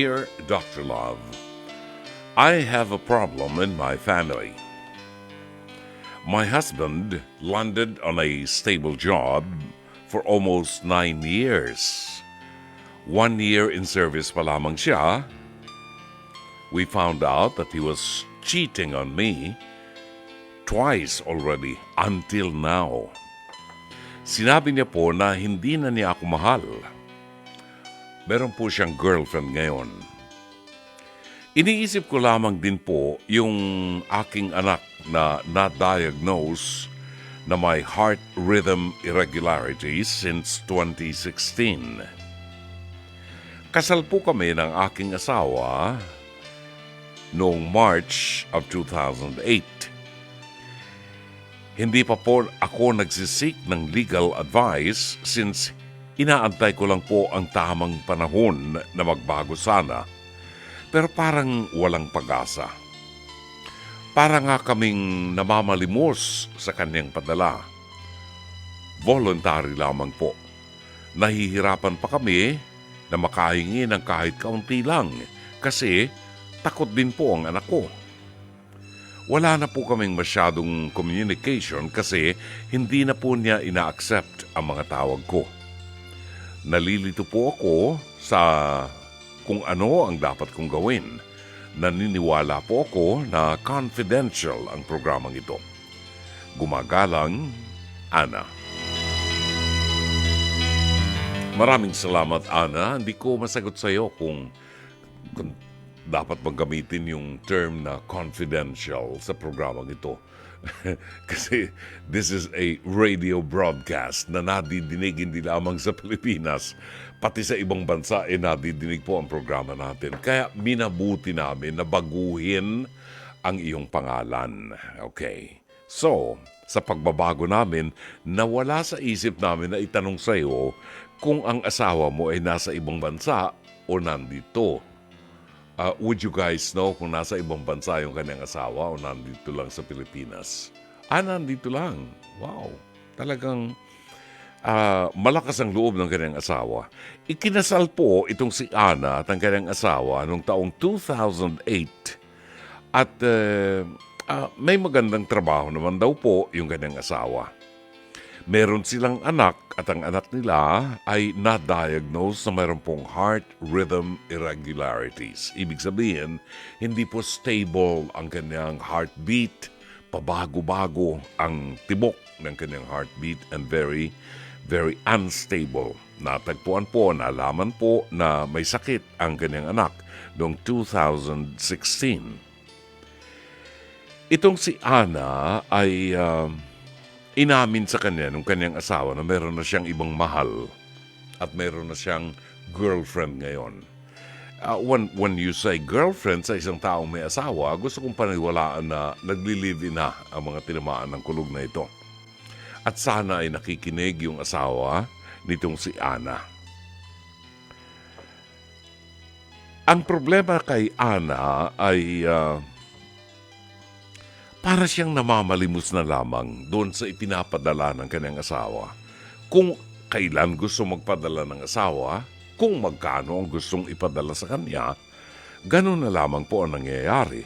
Dear Dr. Love, I have a problem in my family. My husband landed on a stable job for almost nine years. One year in service pa lamang siya, we found out that he was cheating on me twice already until now. Sinabi niya po na hindi na niya ako mahal. Meron po siyang girlfriend ngayon. Iniisip ko lamang din po yung aking anak na na-diagnose na may heart rhythm irregularities since 2016. Kasal po kami ng aking asawa noong March of 2008. Hindi pa po ako nagsisik ng legal advice since inaantay ko lang po ang tamang panahon na magbago sana. Pero parang walang pag-asa. Para nga kaming namamalimos sa kanyang padala. Voluntary lamang po. Nahihirapan pa kami na makahingi ng kahit kaunti lang kasi takot din po ang anak ko. Wala na po kaming masyadong communication kasi hindi na po niya ina-accept ang mga tawag ko. Nalilito po ako sa kung ano ang dapat kong gawin. Naniniwala po ako na confidential ang programang ito. Gumagalang, Ana. Maraming salamat, Ana. Hindi ko masagot sa iyo kung, kung dapat bang gamitin yung term na confidential sa programang ito. Kasi this is a radio broadcast na nadidinig hindi lamang sa Pilipinas, pati sa ibang bansa eh, nadidinig po ang programa natin. Kaya minabuti namin na baguhin ang iyong pangalan. Okay. So, sa pagbabago namin, nawala sa isip namin na itanong sa iyo kung ang asawa mo ay nasa ibang bansa o nandito. Uh, would you guys know kung nasa ibang bansa yung kanyang asawa o nandito lang sa Pilipinas? Ah, nandito lang. Wow. Talagang uh, malakas ang loob ng kanyang asawa. Ikinasal po itong si Ana at ang kanyang asawa noong taong 2008. At uh, uh, may magandang trabaho naman daw po yung kanyang asawa. Meron silang anak at ang anak nila ay na-diagnose na mayroon pong heart rhythm irregularities. Ibig sabihin, hindi po stable ang kanyang heartbeat, pabago-bago ang tibok ng kanyang heartbeat and very, very unstable. Natagpuan po, nalaman po na may sakit ang kanyang anak noong 2016. Itong si Ana ay... Uh, inamin sa kanya nung kanyang asawa na meron na siyang ibang mahal at meron na siyang girlfriend ngayon. Uh, when, when you say girlfriend sa isang taong may asawa, gusto kong paniwalaan na nagli-live na ang mga tinamaan ng kulog na ito. At sana ay nakikinig yung asawa nitong si Ana. Ang problema kay Ana ay uh, para siyang namamalimos na lamang doon sa ipinapadala ng kanyang asawa. Kung kailan gusto magpadala ng asawa, kung magkano ang gustong ipadala sa kanya, ganun na lamang po ang nangyayari.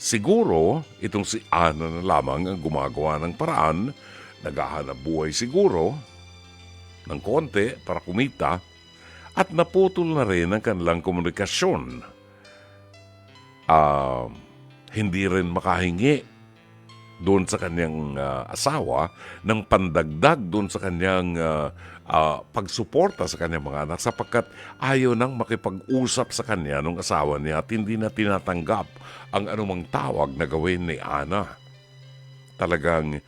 Siguro, itong si Ana na lamang ang gumagawa ng paraan, naghahanap buhay siguro, ng konti para kumita, at naputol na rin ang kanilang komunikasyon. Uh, hindi rin makahingi doon sa kanyang uh, asawa ng pandagdag doon sa kanyang uh, uh, pagsuporta sa kanyang mga anak sapagkat ayaw nang makipag-usap sa kanya ng asawa niya at hindi na tinatanggap ang anumang tawag na gawin ni Ana. Talagang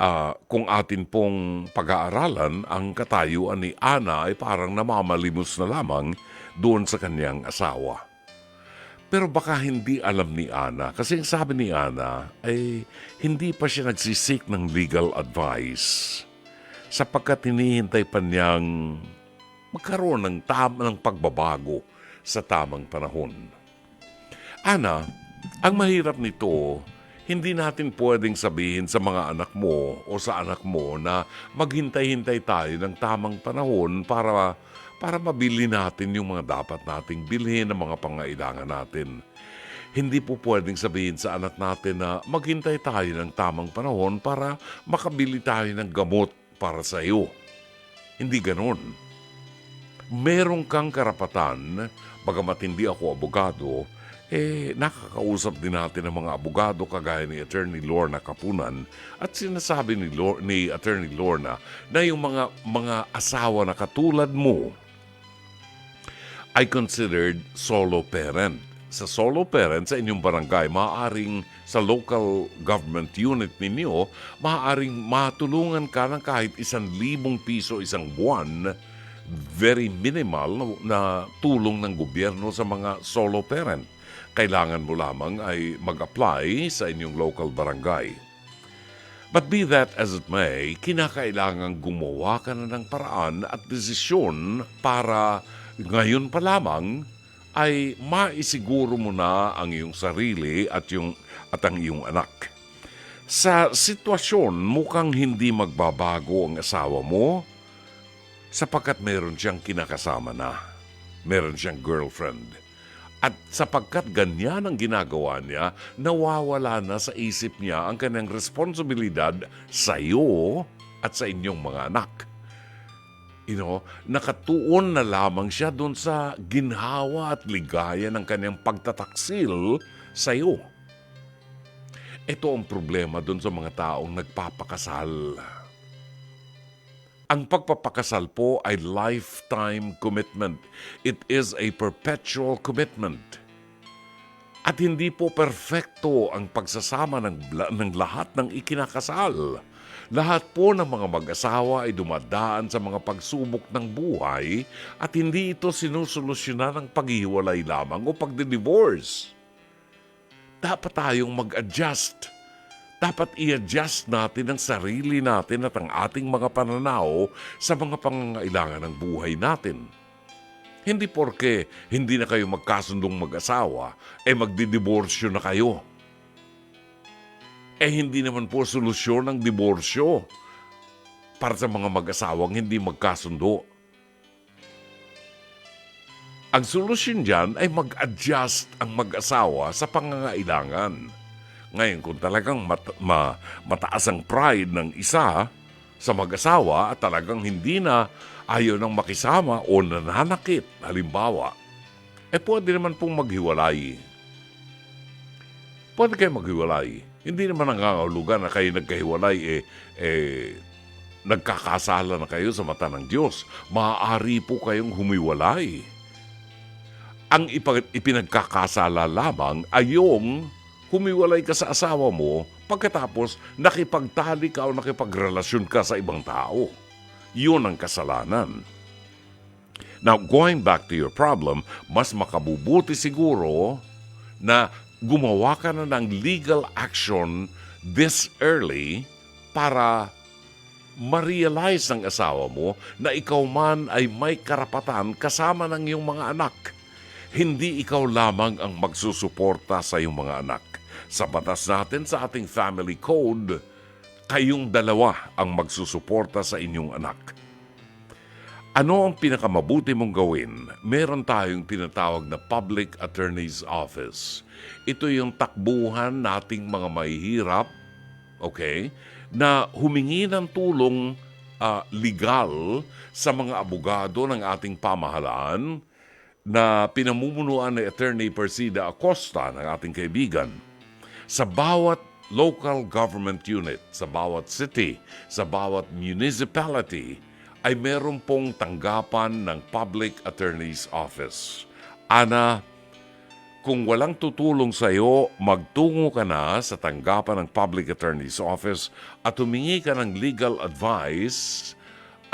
uh, kung atin pong pag-aaralan, ang katayuan ni Ana ay parang namamalimos na lamang doon sa kanyang asawa. Pero baka hindi alam ni Ana kasi ang sabi ni Ana ay hindi pa siya nagsisik ng legal advice sapagkat hinihintay pa niyang magkaroon ng, tam ng pagbabago sa tamang panahon. Ana, ang mahirap nito, Hindi natin pwedeng sabihin sa mga anak mo o sa anak mo na maghintay-hintay tayo ng tamang panahon para para mabili natin yung mga dapat nating bilhin ng mga pangailangan natin. Hindi po pwedeng sabihin sa anak natin na maghintay tayo ng tamang panahon para makabili tayo ng gamot para sa iyo. Hindi ganon. Meron kang karapatan, bagamat hindi ako abogado, eh nakakausap din natin ang mga abogado kagaya ni Attorney Lorna Kapunan at sinasabi ni, Lor- ni Attorney Lorna na yung mga mga asawa na katulad mo ay considered solo parent. Sa solo parent sa inyong barangay, maaaring sa local government unit ninyo, maaaring matulungan ka ng kahit isang libong piso isang buwan, very minimal na tulong ng gobyerno sa mga solo parent. Kailangan mo lamang ay mag-apply sa inyong local barangay. But be that as it may, kinakailangan gumawa ka na ng paraan at desisyon para ngayon pa lamang ay maisiguro mo na ang iyong sarili at, yung, at ang iyong anak. Sa sitwasyon, mukhang hindi magbabago ang asawa mo sapagkat meron siyang kinakasama na. Meron siyang girlfriend. At sapagkat ganyan ang ginagawa niya, nawawala na sa isip niya ang kanyang responsibilidad sa iyo at sa inyong mga anak. You know, nakatuon na lamang siya doon sa ginhawa at ligaya ng kanyang pagtataksil sa iyo. Ito ang problema doon sa mga taong nagpapakasal. Ang pagpapakasal po ay lifetime commitment. It is a perpetual commitment. At hindi po perpekto ang pagsasama ng, ng lahat ng ikinakasal. Lahat po ng mga mag-asawa ay dumadaan sa mga pagsubok ng buhay at hindi ito sinusolusyonan ng paghihiwalay lamang o pagdi-divorce. Dapat tayong mag-adjust dapat i-adjust natin ang sarili natin at ang ating mga pananaw sa mga pangangailangan ng buhay natin. Hindi porke hindi na kayo magkasundong mag-asawa, eh magdidiborsyo na kayo. Eh hindi naman po solusyon ang diborsyo para sa mga mag-asawang hindi magkasundo. Ang solusyon dyan ay mag-adjust ang mag-asawa sa pangangailangan. Ngayon, kung talagang mat- ma- mataas ang pride ng isa sa mag-asawa at talagang hindi na ayaw nang makisama o nananakit, halimbawa, eh pwede naman pong maghiwalay. Pwede kayo maghiwalay. Hindi naman nangangahulugan na kayo nagkahiwalay eh, eh nagkakasala na kayo sa mata ng Diyos. Maaari po kayong humiwalay. Ang ipinagkakasala lamang ay yung humiwalay ka sa asawa mo pagkatapos nakipagtali ka o nakipagrelasyon ka sa ibang tao. Yun ang kasalanan. Now, going back to your problem, mas makabubuti siguro na gumawa ka na ng legal action this early para ma-realize ng asawa mo na ikaw man ay may karapatan kasama ng iyong mga anak. Hindi ikaw lamang ang magsusuporta sa iyong mga anak. Sa batas natin sa ating family code, kayong dalawa ang magsusuporta sa inyong anak. Ano ang pinakamabuti mong gawin? Meron tayong tinatawag na Public Attorney's Office. Ito yung takbuhan nating mga mahihirap, okay, na humingi ng tulong ah, legal sa mga abogado ng ating pamahalaan na pinamumunuan ni Attorney Persida Acosta ng ating kaibigan. Sa bawat local government unit, sa bawat city, sa bawat municipality, ay meron pong tanggapan ng Public Attorney's Office. Ana, kung walang tutulong sa iyo, magtungo ka na sa tanggapan ng Public Attorney's Office at humingi ka ng legal advice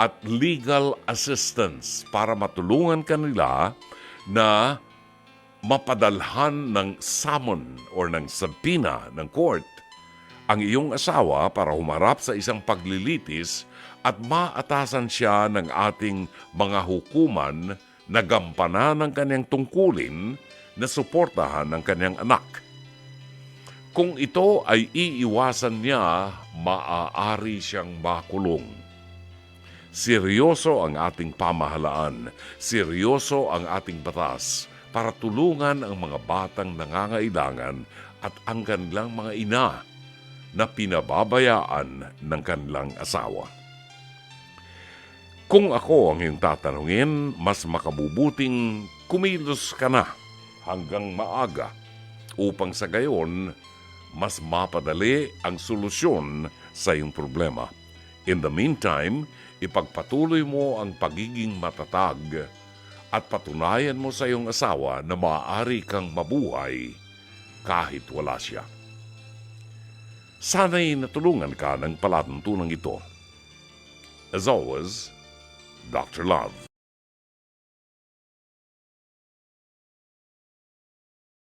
at legal assistance para matulungan ka nila na mapadalhan ng summon or ng sabina ng court ang iyong asawa para humarap sa isang paglilitis at maatasan siya ng ating mga hukuman na gampanan ng kanyang tungkulin na suportahan ng kanyang anak. Kung ito ay iiwasan niya, maaari siyang makulong. Seryoso ang ating pamahalaan, seryoso ang ating batas para tulungan ang mga batang nangangailangan at ang kanilang mga ina na pinababayaan ng kanilang asawa. Kung ako ang iyong tatanungin, mas makabubuting kumilos ka na hanggang maaga upang sa gayon mas mapadali ang solusyon sa iyong problema. In the meantime, ipagpatuloy mo ang pagiging matatag at patunayan mo sa iyong asawa na maaari kang mabuhay kahit wala siya. Sana'y natulungan ka ng palatuntunan ito. As always, Dr. Love.